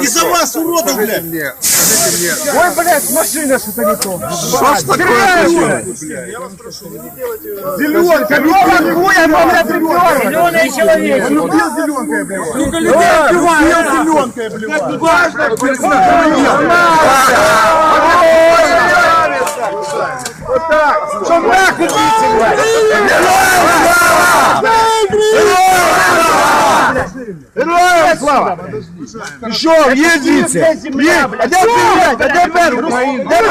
Из-за вас, уродов, блядь! Ой, блядь, машина что-то не то. Что ж такое? Зеленка, Зеленка, хуя, блядь, ребенок. Зеленый человек. Он убил зеленкой, блядь. Людей убивает зеленкой, блядь. Вот так. Что нахуй биться, блядь? Героям слава! Що, є звідси? Є! А де привіт? А де Берг? Де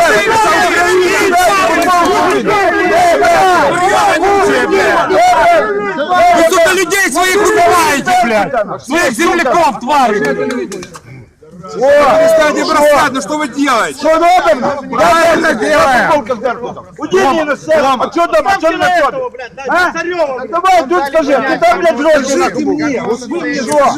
Вы тут людей своих убиваете, блядь! Своих земляков, твари! Перестаньте бросать, ну что вы делаете? Що робимо? Правильно делаем! Уйди на сцену! А що там? А що на що? А? Давай тут скажи, ти там, блядь, гроші на мені! Що?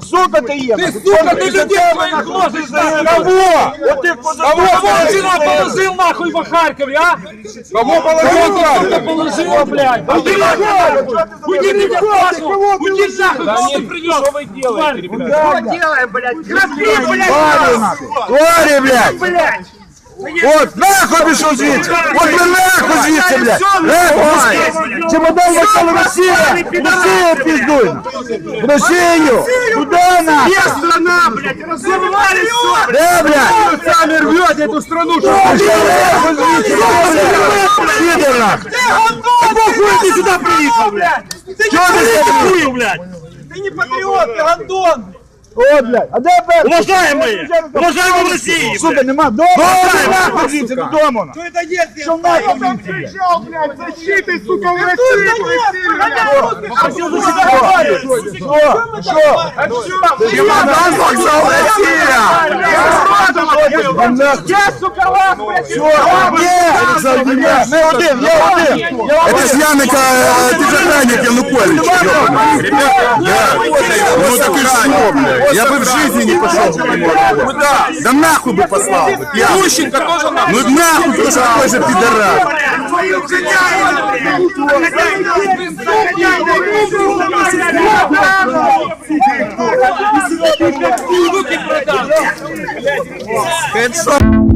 Сука ти є! Ти Сука, ты людей своих ложишь нахуй! Кого? От ти Кого вчера положил нахуй в Харькове, а? Кого положил? Кого положил, блядь? Уйди нахуй! Уйди меня нахуй! Уйди нахуй! Кого ты привез? Что вы делаете, Тварі, блядь! От, нахуй пішов звідси! От ви нахуй звідси, блядь! Нахуй! Чемодан вокзал Росія! Росія піздуй! В Росію! Куда нахуй? Где страна, блядь? Разорвали все! Де, блядь? Вы сами рвете эту страну, что вы нахуй звідси! Пидор нахуй! Какого хуя ты сюда приехал, блядь? Чего ты здесь блядь? Ты не патриот, ты гандон! О, блядь, а де Берг? Уважаемые! Уважаемые в России! Сука, нема дома! Нахуй звідси, додому! Что это детский? Що нахуй звідси, блядь? Защиты, сука, в России! Що? Що? Чемодан вокзал Россия! Я, сука, вас, блядь! Що? Ні! Не один, я один! Это ж Яника, э, ты же охранник Янукович. Ну так и что, блядь? Я бы в жизни не пошел. Куда? Да нахуй бы послал. бы. Ющенко тоже нахуй. Ну нахуй, тоже такой же пидорас. Хедшот.